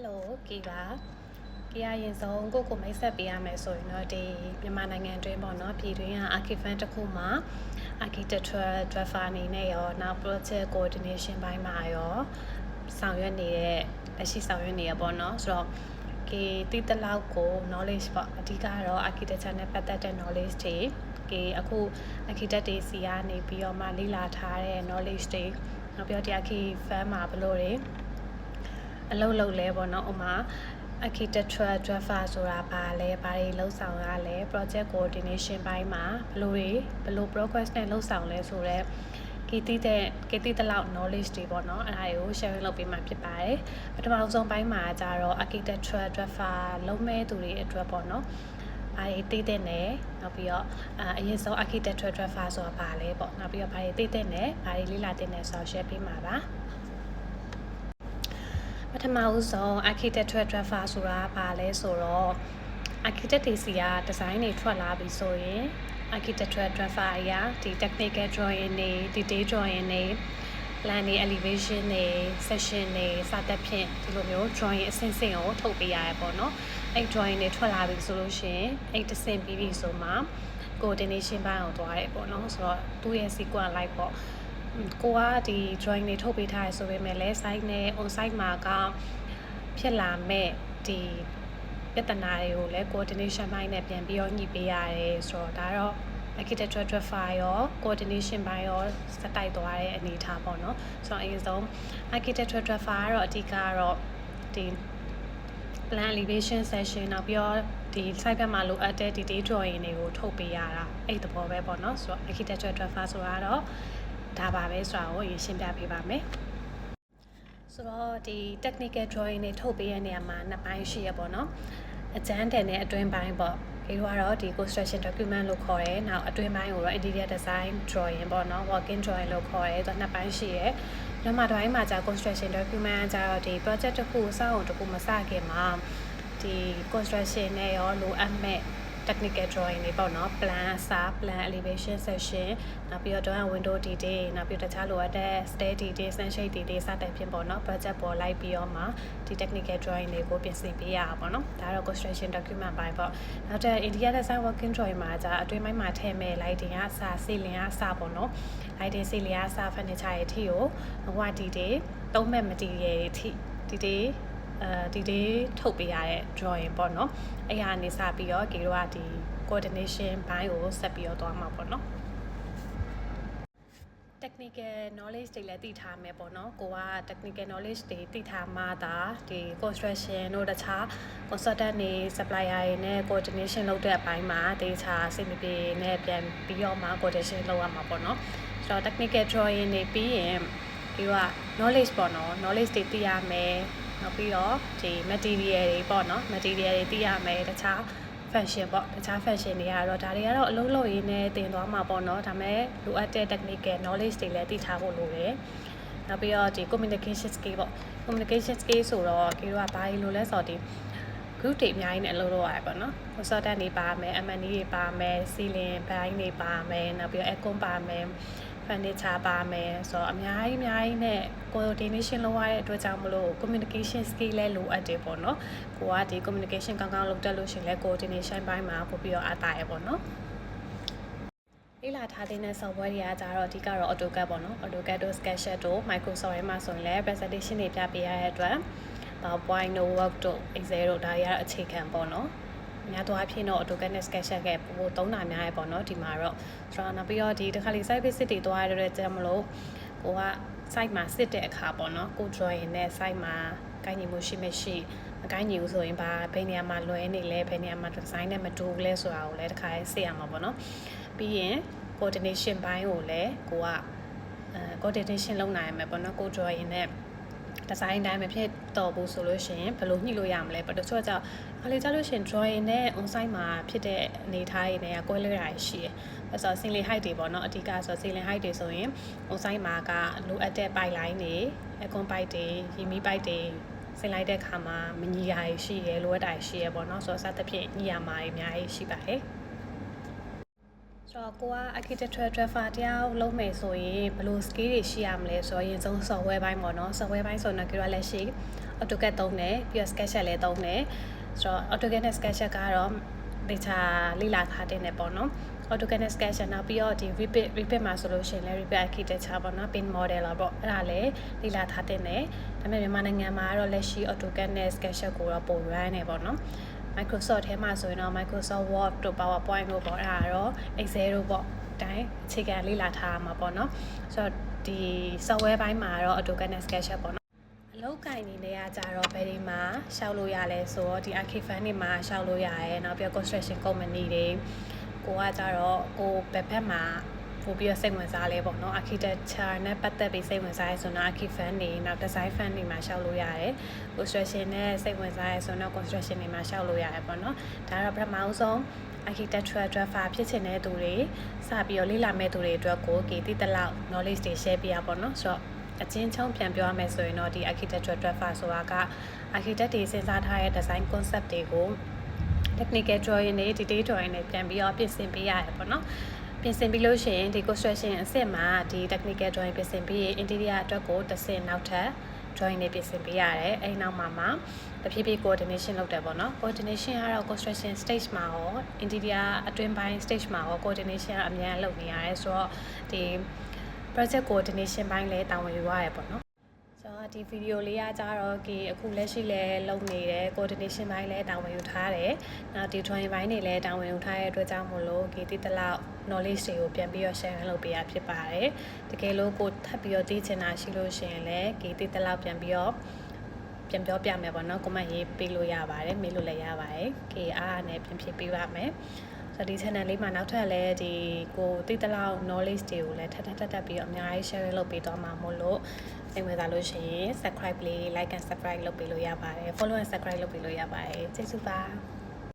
Hello ကီပါကီရရင်ဆုံးကိုကိုမိတ်ဆက်ပေးရမယ်ဆိုရင်တော့ဒီမြန်မာနိုင်ငံတွင်းပေါ့နော်ပြည်တွင်းက archivant တစ်ခုမှာ architectural driver အနေနဲ့ရောနောက် project coordination ဘိုင်းမှာရောဆောင်ရွက်နေတဲ့လက်ရှိဆောင်ရွက်နေရပေါ့နော်ဆိုတော့ကေတိတလောက်ကို knowledge ပေါ့အဓိကတော့ architecture နဲ့ပတ်သက်တဲ့ knowledge တွေကေအခု architect တွေစီကနေပြီးတော့မှလေ့လာထားတဲ့ knowledge တွေနောက်ပြီးတော့ဒီ archivant မှာဘယ်လိုတွေ အလုပ်လုပ်လဲပေါ့နော်ဥမာ architectural driver ဆိုတာဘာလဲဘာတွေလှုပ်ဆောင်ရလဲ project coordination ဘိုင်းမှာဘယ်လိုတွေဘယ်လို progress နဲ့လှုပ်ဆောင်လဲဆိုတော့ကီတီတဲ့ကီတီတလောက် knowledge တွေပေါ့နော်အဲ့ဒါတွေကို sharing လုပ်ပေးမှဖြစ်ပါတယ်ပထမဆုံးပိုင်းမှာကျတော့ architectural driver လုံးမဲ့သူတွေအတွက်ပေါ့နော်ဘာတွေသိတဲ့နယ်နောက်ပြီးတော့အာအရင်ဆုံး architectural driver ဆိုတာဘာလဲပေါ့နောက်ပြီးတော့ဘာတွေသိတဲ့နယ်ဘာတွေလေ့လာတဲ့နယ်ဆိုတော့ share ပေးမှာပါပ ထမဦးဆုံး architectural driver ဆိုတာဘာလဲဆိုတော့ architect တွေစီက design တွေထွက်လာပြီဆိုရင် architectural driver အရာဒီ technical drawing တွေ detail drawing တွေ plan တွေ elevation တွေ section တွေစသဖြင့်ဒီလိုမျိုး drawing အဆင့်ဆင့်ကိုထုတ်ပေးရတယ်ပေါ့နော်အဲ့ drawing တွေထွက်လာပြီဆိုလို့ရှိရင်အဲ့တစ်ဆင့်ပြီးပြီဆိုမှ coordination ဘိုင်းကိုသွားရဲပေါ့နော်ဆိုတော့သူ့ရဲ့ sequence လိုက်ပေါ့ ကိုကဒီ drawing တွေထုတ်ပေးထားရဆိုပေမဲ့လည်း site နဲ့ on site မှာကဖြစ်လာမဲ့ဒီပြဿနာတွေကိုလည်း coordination ဘိုင်းနဲ့ပြန်ပြီးတော့ညှိပေးရတယ်ဆိုတော့ဒါတော့ architecture driver ရော coordination ဘိုင်းရောစတိုက်သွားတဲ့အနေအထားပေါ့နော်ဆိုတော့အရင်ဆုံး architecture driver ကတော့အဓိကကတော့ဒီ plan elevation session နောက်ပြီးတော့ဒီ site ဘက်မှာလိုအပ်တဲ့ detail drawing တွေကိုထုတ်ပေးရတာအဲ့ဒီသဘောပဲပေါ့နော်ဆိုတော့ architecture driver ဆိုတာတော့ ဒါပါပဲဆိုတာကိုရရှင်းပြပေးပါမယ်ဆိုတော့ဒီ technical drawing တွေထုတ်ပေးရတဲ့နေရာမှာနှစ်ပိုင်းရှိရပေါ့နော်အကျန်းတယ်နဲ့အတွင်းပိုင်းပေါ့ဒီလိုကတော့ဒီ construction document လို့ခေါ်ရဲ။နောက်အတွင်းပိုင်းကိုတော့ interior design drawing ပေါ့နော် working drawing လို့ခေါ်ရဲ။သူနှစ်ပိုင်းရှိရဲ။နောက်မှတစ်ပိုင်းမှာじゃ construction document ကျတော့ဒီ project တစ်ခုစောင့်အောင်တစ်ခုမစခင်မှာဒီ construction နဲ့ရောလိုအပ်မဲ့ technical drawing တွေပေါ့နော် plan အစား plan elevation section နောက်ပြီးတော့ window detail နောက်ပြီးတော့တခြားလိုအပ်တဲ့ stair detail sunshade detail စတဲ့ဖြစ်ပေါ့နော် project ပေါ်လိုက်ပြီးတော့မှဒီ technical drawing တွေကိုပြင်ဆင်ပေးရတာပေါ့နော်ဒါတော့ construction document ပိုင်းပေါ့နောက်တဲ့ interior design working drawing မှာじゃအတွင်းပိုင်းမှာထည့်မဲ့ lighting ကအစား ceiling ကအစားပေါ့နော် lighting ceiling ကအစား furniture ရဲ့အထိကိုဟိုကဒီတွေသုံးမဲ့ material တွေအထိဒီတွေ အဲဒီဒီထုတ်ပေးရတဲ့ drawing ပေါ့နော်အဲ့ဟာနေစပြီးတော့ကေတို့ကဒီ coordination ဘိုင်းကိုဆက်ပြီးတော့သွားမှာပေါ့နော် technical knowledge တွေလည်းသိထားမယ်ပေါ့နော်ကိုက technical knowledge တွေသိထားမှသာဒီ construction တို့တခြား consultant တွေ supplier တွေနဲ့ coordination လုပ်တဲ့အပိုင်းမှာတေချာစိတ်မပြေနဲ့ပြန်ပြီးတော့မှ coordination လုပ်ရမှာပေါ့နော်ဆိုတော့ technical drawing တွေပြီးရင်ဒီက knowledge ပေါ့နော် knowledge တွေသိရမယ် နောက်ပြီးတော့ဒီ material တွေပေါ့နော် material တွေသိရမယ်တခြား fashion ပေါ့တခြား fashion တွေကတော့ဒါတွေကတော့အလုံးလုံးရင်းနဲ့တင်သွားမှာပေါ့နော်ဒါပေမဲ့လိုအပ်တဲ့ technical knowledge တွေလည်းသိထားဖို့လိုတယ်နောက်ပြီးတော့ဒီ communication skill ပေါ့ communication skill ဆိုတော့ဒီတော့ဘာလို့လဲဆိုတော့ဒီ group တွေအများကြီးနဲ့အလုပ်လုပ်ရတယ်ပေါ့နော် consultant တွေပါမယ် M&E တွေပါမယ် ceiling ဘိုင်းတွေပါမယ်နောက်ပြီးတော့ aircon ပါမယ် furniture ပါမယ်ဆိုတော့အများကြီးအများကြီးနဲ့ coordination လုပ်ရတဲ့အတွက်ကြောင့်မလို့ communication skill လည်းလိုအပ်တယ်ပေါ့နော်ကိုကဒီ communication ကောင်းကောင်းလုပ်တတ်လို့ရှိရင်လည်း coordination ဘိုင်းမှာပို့ပြီးတော့အားတာရပေါ့နော်လေ့လာထားတဲ့ software တွေကကြတော့အဓိကတော့ AutoCAD ပေါ့နော် AutoCAD တို့ SketchUp တို့ Microsoft ရဲ့မှာဆိုရင်လည်း presentation တွေပြပေးရတဲ့အတွက် PowerPoint တို့ Word တို့ Excel တို့ဒါတွေကတော့အခြေခံပေါ့နော် များသောအားဖြင့်တော့ AutoCAD နဲ့ SketchUp ကပို့သုံးတာများရပေါ့နော်ဒီမှာတော့ဆိုတော့နောက်ပြီးတော့ဒီတစ်ခါလေး site visit တွေသွားရတဲ့ကြောင့်မလို့ကိုက site မှာစစ်တဲ့အခါပေါ့နော်ကို drawing နဲ့ site မှာကိုင်းညီမှုရှိမရှိမကိုင်းညီဘူးဆိုရင်ဘာဘယ်နေရာမှာလွဲနေလဲဘယ်နေရာမှာ design နဲ့မတူဘူးလဲဆိုတာကိုလည်းတစ်ခါစစ်ရမှာပေါ့နော်ပြီးရင် coordination ဘိုင်းကိုလည်းကိုကအဲ coordination လုပ်နိုင်ရမယ်ပေါ့နော်ကို drawing နဲ့ ဒီဇိုင်းတိုင်းမဖြစ်တော့ဘူးဆိုလို့ရှိရင်ဘယ်လိုညှိလို့ရမလဲဘာလို့ဆိုတော့ခါလေးကြလို့ရှိရင် drawing နဲ့ on site မှာဖြစ်တဲ့အနေအထားတွေနဲ့ကွဲလွဲတာရှိတယ်။အဲဆို ceiling height တွေပေါ့နော်အဓိကဆို ceiling height တွေဆိုရင် on site မှာကလိုအပ်တဲ့ pipe line တွေ aircon pipe တွေ heat pipe တွေဆင်လိုက်တဲ့ခါမှာမညီတာရှိရလိုအပ်တာရှိရပေါ့နော်ဆိုတော့စသဖြင့်ညီရမှာအများကြီးရှိပါတယ်။ ဆိုတော့ကိုက architecture driver တယောက်လုံးမယ်ဆိုရင်ဘယ်လို skill တွေရှိရမလဲဆိုတော့ရင်ဆုံး software ဘိုင်းပေါ့နော် software ဘိုင်းဆိုတော့ကျွန်တော်လက်ရှိ AutoCAD သုံးတယ်ပြီးတော့ SketchUp လည်းသုံးတယ်ဆိုတော့ AutoCAD နဲ့ SketchUp ကတော့ဒေတာလေ့လာထားတဲ့ねပေါ့နော် AutoCAD နဲ့ SketchUp နောက်ပြီးတော့ဒီ Revit Revit မှာဆိုလို့ရှိရင်လည်း Revit Architecture ပေါ့နော် Paint Model လာပေါ့အဲ့ဒါလည်းလေ့လာထားတဲ့ねဒါပေမဲ့မြန်မာနိုင်ငံမှာကတော့လက်ရှိ AutoCAD နဲ့ SketchUp ကိုတော့ပုံ run နေပေါ့နော် Microsoft ထဲမှာဆိုရင်တော့ Microsoft Word တို့ PowerPoint တို့ပေါ့အဲ့ဒါတော့ Excel တို့ပေါ့တိုင်းအခြေခံလေ့လာထားမှာပေါ့နော်ဆိုတော့ဒီ software ဘိုင်းမှာတော့ AutoCAD နဲ့ SketchUp ပေါ့နော်အလောက်ကင်နေနေရကြတော့ဘယ်ဒီမှာရှောက်လို့ရလဲဆိုတော့ဒီ archive fund တွေမှာရှောက်လို့ရတယ်နောက်ပြီးတော့ construction company တွေကိုကကြတော့ကိုဘက်ဘက်မှာ ပို့ပြီးတော့စိတ်ဝင်စားလဲပေါ့နော် architecture နဲ့ပတ်သက်ပြီးစိတ်ဝင်စားရဲဆိုတော့ archive fund တွေနောက် design fund တွေမှာရှောက်လို့ရတယ် construction နဲ့စိတ်ဝင်စားရဲဆိုတော့ construction တွေမှာရှောက်လို့ရတယ်ပေါ့နော်ဒါကတော့ပထမဆုံး architecture အတွက်ဖြစ်ချင်တဲ့သူတွေစပြီးတော့လေ့လာမဲ့သူတွေအတွက်ကိုကေတိတလောက် knowledge တွေ share ပေးရပါတော့ဆိုတော့အချင်းချုံပြန်ပြောရမယ်ဆိုရင်တော့ဒီ architecture driver ဆိုတာက architect တွေစဉ်းစားထားတဲ့ design concept တွေကို technical drawing တွေ detail drawing တွေပြန်ပြီးတော့ပြင်ဆင်ပေးရတယ်ပေါ့နော် ပြင်ဆင်ပြီးလို့ရှိရင်ဒီ construction အဆင့်မှာဒီ technical drawing ပြင်ဆင်ပြီးရင် interior အတွက်ကိုတစ်ဆင့်နောက်ထပ် drawing တွေပြင်ဆင်ပေးရတယ်အဲဒီနောက်မှာမှတဖြည်းဖြည်း coordination လုပ်တယ်ပေါ့နော် coordination ကတော့ construction stage မှာရော interior အတွင်းပိုင်း stage မှာရော coordination ကအများကြီးလုပ်နေရတယ်ဆိုတော့ဒီ project coordination ဘိုင်းလည်းတာဝန်ယူရတယ်ပေါ့နော်ဆိုတော့ဒီဗီဒီယိုလေးကကြတော့ကေအခုလက်ရှိလည်းလုပ်နေတယ် coordination ဘိုင်းလည်းတာဝန်ယူထားတယ်။နောက်ဒီ drawing ဘိုင်းတွေလည်းတာဝန်ယူထားတဲ့အတွက်ကြောင့်မို့လို့ကေတိတလောက် knowledge တွေကိုပြန်ပြီးတော့ share လုပ်ပေးရဖြစ်ပါတယ်။တကယ်လို့ကိုထပ်ပြီးတော့သိချင်တာရှိလို့ရှိရင်လည်းကေတိတလောက်ပြန်ပြီးတော့ပြန်ပြောပြမယ်ပေါ့နော် comment ရေးပေးလို့ရပါတယ်မေးလို့လည်းရပါတယ်။ KR နဲ့ပြန်ဖြည့်ပေးပါမယ်။ဆိုတော့ဒီ channel လေးမှာနောက်ထပ်လည်းဒီကိုသိတဲ့လောက် knowledge တွေကိုလည်းထပ်ထပ်ထပ်ထပ်ပြီးတော့အများကြီး share လုပ်ပေးသွားမှာမို့လို့စိတ်ဝင်စားလို့ရှိရင် subscribe လေး like and subscribe လုပ်ပေးလို့ရပါတယ် follow and subscribe လုပ်ပေးလို့ရပါတယ်ကျေးဇူးပါ